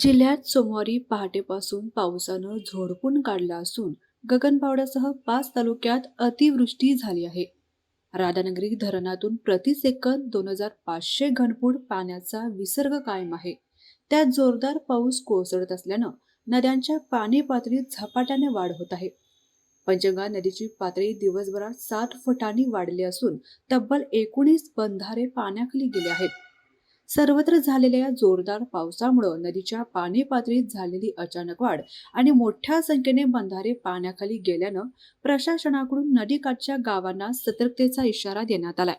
जिल्ह्यात सोमवारी पहाटेपासून पावसानं झोडपून काढला असून गगनबावड्यासह पाच तालुक्यात अतिवृष्टी झाली आहे. राधानगरी धरणातून प्रति सेकंद दोन हजार पाचशे घनफूट पाण्याचा विसर्ग कायम आहे. त्यात जोरदार पाऊस कोसळत असल्यानं नद्यांच्या पाणी पातळीत झपाट्याने वाढ होत आहे. पंचगंगा नदीची पातळी दिवसभरात साठ फुटांनी वाढली असून तब्बल एकोणीस बंधारे पाण्याखाली गेले आहेत. सर्वत्र झालेल्या जोरदार पावसामुळं नदीच्या पाणी पातळीत झालेली अचानक वाढ आणि मोठ्या संख्येने बंधारे पाण्याखाली गेल्यानं प्रशासनाकडून नदीकाठच्या गावांना सतर्कतेचा इशारा देण्यात आलाय.